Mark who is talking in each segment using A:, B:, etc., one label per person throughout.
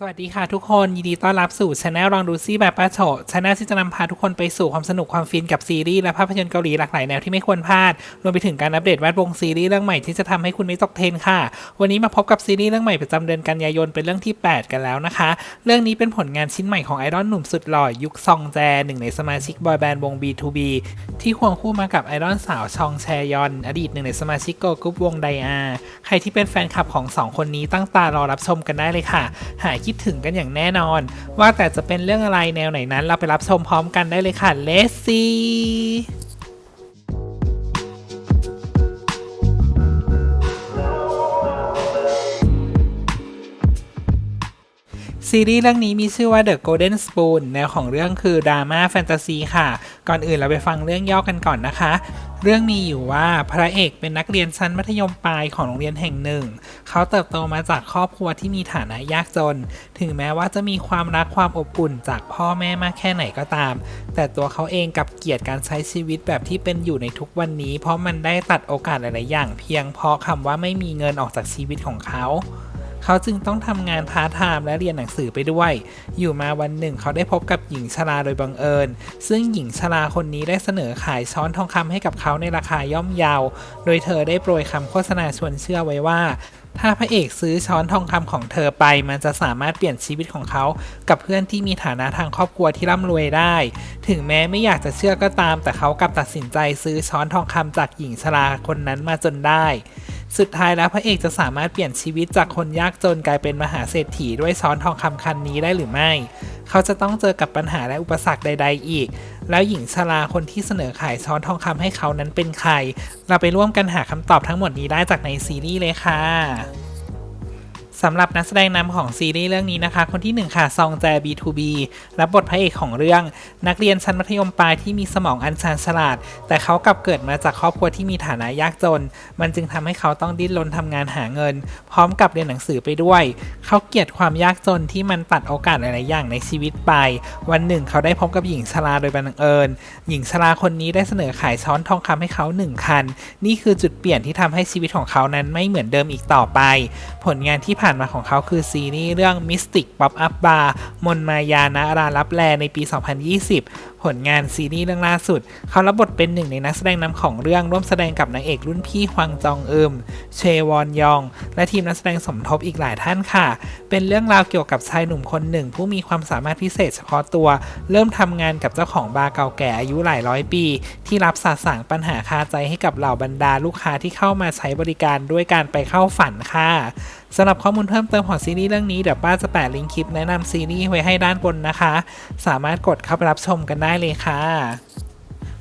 A: สวัสดีค่ะทุกคนยินดีต้อนรับสู่ช anel ลองดูซี่แบบป้าโฉช anel ที่จะนำพาทุกคนไปสู่ความสนุกความฟินกับซีรีส์และภาพยนตร์เกาหลีหลากหลายแนวที่ไม่ควรพลาด รวมไปถึงการอัปเดตแวดวงซีรีส์เรื่องใหม่ที่จะทำให้คุณไม่ตกเทรนค่ะ วันนี้มาพบกับซีรีส์เรื่องใหม่ประจำเดือนกันยายนเป็นเรื่องที่ 8 กันแล้วนะคะ เรื่องนี้เป็นผลงานชิ้นใหม่ของไอดอลหนุ่มสุดหล่อยุคซองแจหนึ่งในสมาชิกบอยแบนด์วง B2B ที่ควงคู่มากับไอดอลสาวชองแชยอน อดีตหนึ่งในสมาชิกโกลกรุ๊ปวงไดอาใครที่เป็นแฟนคลับของสองคนนี้ตั้งตารอรับชมกันได้เลยค่ะหายคิดถึงกันอย่างแน่นอน ว่าแต่จะเป็นเรื่องอะไรแนวไหนนั้น เราไปรับชมพร้อมกันได้เลยค่ะ Let's see ซีรีส์เรื่องนี้มีชื่อว่า The Golden Spoon แนวของเรื่องคือดราม่าแฟนตาซีค่ะ ก่อนอื่นเราไปฟังเรื่องย่อกันก่อนนะคะ เรื่องมีอยู่ว่าพระเอกเป็นนักเรียนชั้นมัธยมปลายของโรงเรียนแห่งหนึ่ง เขาเติบโตมาจากครอบครัวที่มีฐานะยากจน ถึงแม้ว่าจะมีความรักความอบอุ่นจากพ่อแม่มากแค่ไหนก็ตาม แต่ตัวเขาเองกับเกลียดการใช้ชีวิตแบบที่เป็นอยู่ในทุกวันนี้ เพราะมันได้ตัดโอกาสหลาย ๆ อย่าง เพียงเพราะคำว่าไม่มีเงินออกจากชีวิตของเขา เขาจึงต้องทำงานพาร์ทไทม์และเรียนหนังสือไปด้วย อยู่มาวันหนึ่งเขาได้พบกับหญิงชราโดยบังเอิญ ซึ่งหญิงชราคนนี้ได้เสนอขายช้อนทองคำให้กับเขาในราคาย่อมเยาโดยเธอได้โปรยคำโฆษณาชวนเชื่อไว้ว่าถ้าพระเอกซื้อช้อนทองคำของเธอไป มันจะสามารถเปลี่ยนชีวิตของเขา กับเพื่อนที่มีฐานะทางครอบครัวที่ร่ำรวยได้ ถึงแม้ไม่อยากจะเชื่อก็ตาม แต่เขากลับตัดสินใจซื้อช้อนทองคำจากหญิงชราคนนั้นมาจนได้ สุดท้ายแล้วพระเอกจะสามารถเปลี่ยนชีวิตจากคนยากจนกลายเป็นมหาเศรษฐีด้วยช้อนทองคำคันนี้ได้หรือไม่ เขาจะต้องเจอกับปัญหาและอุปสรรคใด ๆ อีก แล้วหญิงชราคนที่เสนอขายช้อนทองคำให้เขานั้นเป็นใคร เราไปร่วมกันหาคำตอบทั้งหมดนี้ได้จากในซีรีส์เลยค่ะ สำหรับนักแสดงนำของซีรีส์เรื่องนี้นะคะ คนที่ 1 ค่ะ ซองแจ B2B รับบทพระเอกของเรื่อง นักเรียนชั้นมัธยมปลายที่มีสมองอันชาญฉลาด แต่เขากลับเกิดมาจากครอบครัวที่มีฐานะยากจน มันจึงทำให้เขาต้องดิ้นรนทำงานหาเงิน พร้อมกับเรียนหนังสือไปด้วย เขาเกลียดความยากจนที่มันตัดโอกาสหลายๆอย่างในชีวิตไป วันหนึ่งเขาได้พบกับหญิงชราโดยบังเอิญ หญิงชราคนนี้ได้เสนอขายช้อนทองคำให้เขาหนึ่งคัน นี่คือจุดเปลี่ยนที่ทำให้ชีวิตของเขานั้นไม่เหมือนเดิมอีกต่อไป ผลงานที่ผ่าน่านมาของเขาคือซีรีส์เรื่อง Mystic Pop Up Bar มนมายานะรารับแลในปี 2020 ผลงานซีรีส์เรื่องล่าสุด เขารับบทเป็นหนึ่งในนักแสดงนำของเรื่องร่วมแสดงกับนางเอกรุ่นพี่ฮวางจองอึมเชวอนยอง และทีมนักแสดงสมทบอีกหลายท่านค่ะ เป็นเรื่องราวเกี่ยวกับชายหนุ่มคนหนึ่ง ผู้มีความสามารถพิเศษเฉพาะตัว เริ่มทำงานกับเจ้าของบาร์เก่าแก่อายุหลายร้อยปี ที่รับสาสางปัญหาคาใจให้กับเหล่าบรรดาลูกค้าที่เข้ามาใช้บริการด้วยการไปเข้าฝันค่ะ สำหรับข้อมูลเพิ่มเติมของซีรีส์เรื่องนี้เดี๋ยวป้าจะแปะลิงก์คลิปแนะนำซีรีส์ไว้ให้ด้านบนนะคะ สามารถกดเข้าไปรับชมกันได้เลยค่ะ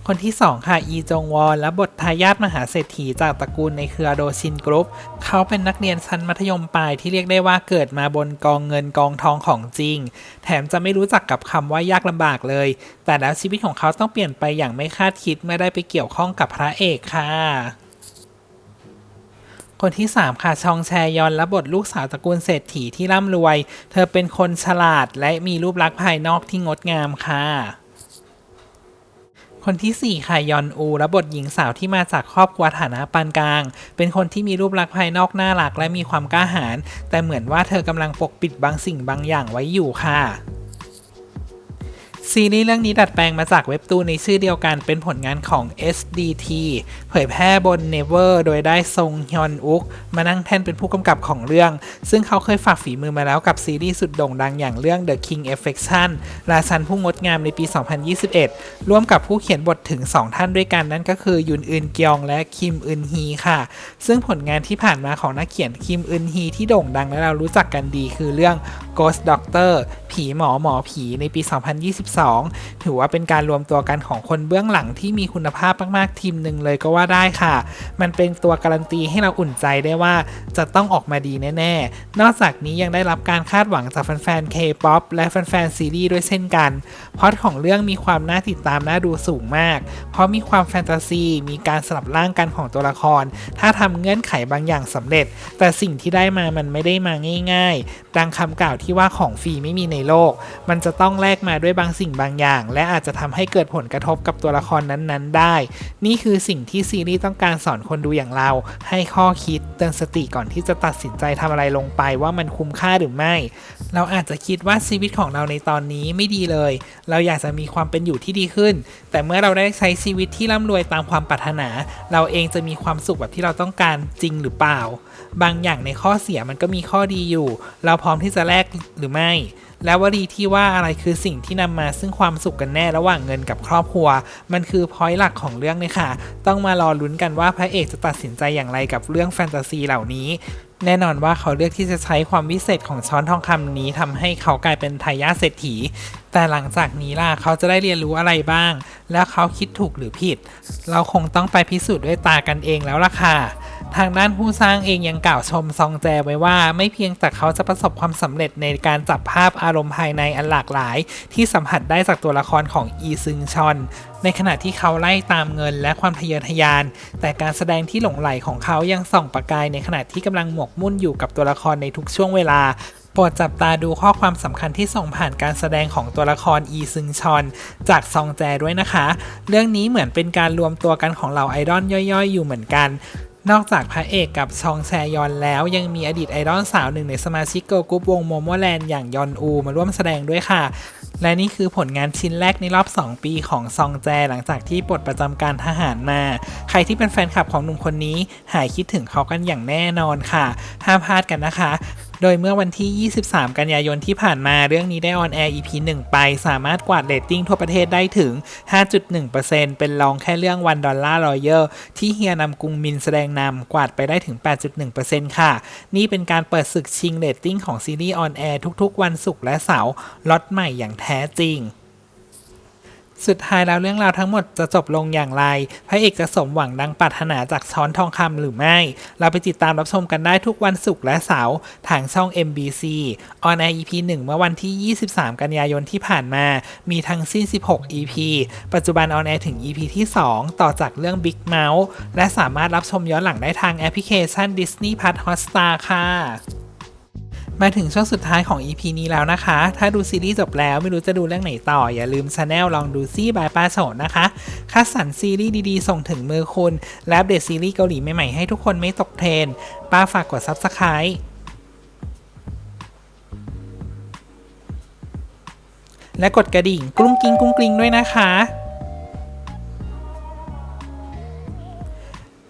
A: คนที่ 2 ค่ะ อีจงวอนและบททายาทมหาเศรษฐีจากตระกูลในเครือโดชินกรุ๊ป เขาเป็นนักเรียนชั้นมัธยมปลายที่เรียกได้ว่าเกิดมาบนกองเงินกองทองของจริง แถมจะไม่รู้จักกับคำว่ายากลำบากเลย แต่แล้วชีวิตของเขาต้องเปลี่ยนไปอย่างไม่คาดคิดเมื่อได้ไปเกี่ยวข้องกับพระเอกค่ะ คนที่ 3 ค่ะ ชองแชยอนและบทลูกสาวตระกูลเศรษฐีที่ร่ำรวย เธอเป็นคนฉลาดและมีรูปลักษณ์ภายนอกที่งดงามค่ะคนที่ 4 ค่ะ ยอนอูและบทหญิงสาวที่มาจากครอบครัวฐานะปานกลาง เป็นคนที่มีรูปลักษณ์ภายนอกน่ารักและมีความกล้าหาญแต่เหมือนว่าเธอกำลังปกปิดบางสิ่งบางอย่างไว้อยู่ค่ะ ซีรีส์เรื่องนี้ดัดแปลงมาจากเว็บตูนในชื่อเดียวกันเป็นผลงานของ SDT เผยแพร่บน Never โดยได้ซงฮยอนอุกมานั่งแท่นเป็นผู้กำกับของเรื่อง ซึ่งเขาเคยฝากฝีมือมาแล้วกับซีรีส์สุดโด่งดังอย่างเรื่อง The King Affection ราชันผู้งดงามในปี 2021 ร่วมกับผู้เขียนบทถึง 2 ท่านด้วยกันนั่นก็คือยุนอึนเกียงและคิมอึนฮีค่ะ ซึ่งผลงานที่ผ่านมาของนักเขียนคิมอึนฮีที่โด่งดังและเรารู้จักกันดีคือเรื่อง Ghost Doctor ผีหมอหมอผีในปี 2022 ถือว่าเป็นการรวมตัวกันของคนเบื้องหลังที่มีคุณภาพมากๆทีมหนึ่งเลยก็ว่าได้ค่ะ มันเป็นตัวการันตีให้เราอุ่นใจได้ว่าจะต้องออกมาดีแน่ๆ นอกจากนี้ยังได้รับการคาดหวังจากแฟนๆ K-POP และแฟนๆซีรีส์ด้วยเช่นกัน พอตของเรื่องมีความน่าติดตามน่าดูสูงมาก เพราะมีความแฟนตาซี มีการสลับร่างกันของตัวละคร ถ้าทำเงื่อนไขบางอย่างสำเร็จ แต่สิ่งที่ได้มามันไม่ได้มาง่าย ๆ ดังคำกล่าวที่ว่าของฟรีไม่มีในโลก มันจะต้องแลกมาด้วยบางสิ่งบางอย่าง และอาจจะทำให้เกิดผลกระทบกับตัวละครนั้นๆ ได้ นี่คือสิ่งที่ซีรีส์ต้องการสอนคนดูอย่างเรา ให้ข้อคิดเตือนสติก่อนที่จะตัดสินใจทำอะไรลงไปว่ามันคุ้มค่าหรือไม่ เราอาจจะคิดว่าชีวิตของเราในตอนนี้ไม่ดีเลย เราอยากจะมีความเป็นอยู่ที่ดีขึ้น แต่เมื่อเราได้ใช้ชีวิตที่ร่ำรวยตามความปรารถนา เราเองจะมีความสุขแบบที่เราต้องการจริงหรือเปล่า บางอย่างในข้อเสียมันก็มีข้อดีอยู่ เราพร้อมที่จะแลกหรือไม่ แล้ววลีที่ว่าอะไรคือสิ่งที่นำมาซึ่งความสุขกันแน่ระหว่างเงินกับครอบครัว มันคือพอยต์หลักของเรื่องเลยค่ะ ต้องมารอลุ้นกันว่าพระเอกจะตัดสินใจอย่างไรกับเรื่องแฟนตาซีเหล่านี้แน่นอนว่าเขาเลือกที่จะใช้ความวิเศษของช้อนทองคำนี้ทำให้เขากลายเป็นทายาทเศรษฐี แต่หลังจากนี้ล่ะเขาจะได้เรียนรู้อะไรบ้าง แล้วเขาคิดถูกหรือผิด เราคงต้องไปพิสูจน์ด้วยตากันเองแล้วล่ะค่ะ ทางด้านผู้สร้างเองยังกล่าวชมซองแจไว้ว่า ไม่เพียงแต่เขาจะประสบความสำเร็จในการจับภาพอารมณ์ภายในอันหลากหลาย ที่สัมผัสได้จากตัวละครของอีซึงชอน ในขณะที่เขาไล่ตามเงินและความทะเยอทะยาน แต่การแสดงที่หลงไหลของเขายังส่องประกายในขณะที่กำลังหมกมุ่นอยู่กับตัวละครในทุกช่วงเวลาโปรดจับตาดูข้อความสำคัญที่ส่งผ่านการแสดงของตัวละครอีซึงชอน จากซองแจด้วยนะคะ เรื่องนี้เหมือนเป็นการรวมตัวกันของเหล่าไอดอลย่อยๆ อยู่เหมือนกัน นอกจากพระเอกกับชองแซยอนแล้ว ยังมีอดีตไอดอลสาวหนึ่งในสมาชิกเกิร์ลกรุ๊ปวงโมโมแลนด์อย่างยอนอูมาร่วมแสดงด้วยค่ะ และนี่คือผลงานชิ้นแรกในรอบ 2 ปีของซองแจหลังจากที่ปลดประจำการทหารมา ใครที่เป็นแฟนคลับของหนุ่มคนนี้ หายคิดถึงเขากันอย่างแน่นอนค่ะ ห้ามพลาดกันนะคะ โดยเมื่อวันที่ 23 กันยายนที่ผ่านมาเรื่องนี้ได้ออนแอร์ EP 1 ไป สามารถกวาดเรตติ้งทั่วประเทศได้ถึง 5.1%เป็นรองแค่เรื่องวันดอลลาร์รอเยอร์ที่เฮียนำกุงมินแสดงนำกวาดไปได้ถึง 8.1%ค่ะ นี่เป็นการเปิดศึกชิงเรตติ้งของซีรีส์ออนแอร์ทุกๆ วันศุกร์และเสาร์ล็อตใหม่อย่างแท้จริง สุดท้ายแล้วเรื่องราวทั้งหมดจะจบลงอย่างไร พระเอกจะสมหวังดังปรารถนาจากช้อนทองคำหรือไม่ เราไปติดตามรับชมกันได้ทุกวันศุกร์และเสาร์ทางช่อง MBC ออนแอ EP 1 เมื่อวันที่ 23 กันยายนที่ผ่านมา มีทั้งสิ้น 16 EP ปัจจุบันออนแอร์ถึง EP ที่ 2 ต่อจากเรื่อง Big Mouth และสามารถรับชมย้อนหลังได้ทางแอปพลิเคชัน Disney Plus Hotstar ค่ะ มาถึงช่วงสุดท้ายของ EP นี้แล้วนะคะ ถ้าดูซีรีส์จบแล้วไม่รู้จะดูเรื่องไหนต่อ อย่าลืมช anel ลองดูซี่บายป้าโฉนนะคะ คัดสรรซีรีส์ดีๆ ส่งถึงมือคุณ และอัปเดตซีรีส์เกาหลีใหม่ๆให้ทุกคนไม่ตกเทรนป้าฝากกด Subscribe และกดกระดิ่งกรุ้งกิ้งกรุ้งกริ้งด้วยนะคะ